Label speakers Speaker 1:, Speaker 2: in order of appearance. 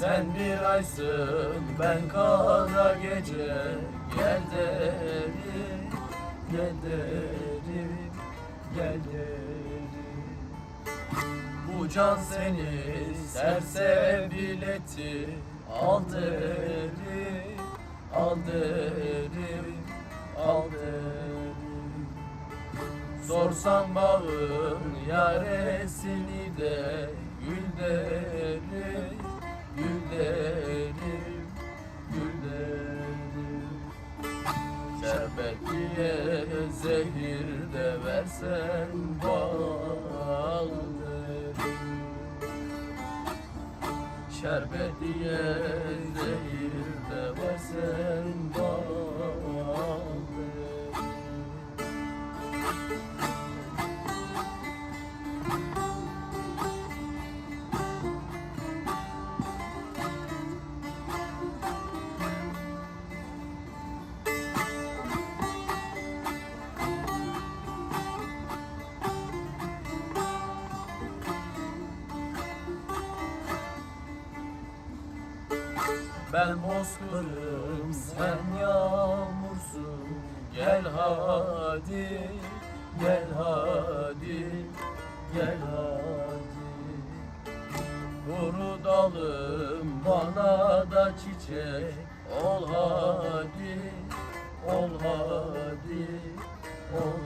Speaker 1: Sen bir aysın ben kara gece. Gel derim, gel derim, gel derim Bu can seni serse bileti. Al derim, al derim, al derim Sorsan bağın yaresini de Gül derim, zehir de versen bal Şerbet diye zehir Ben bozkırım sen yağmursun. Gel hadi gel hadi gel hadi. Kuru dalım bana da çiçek. Ol hadi ol hadi ol hadi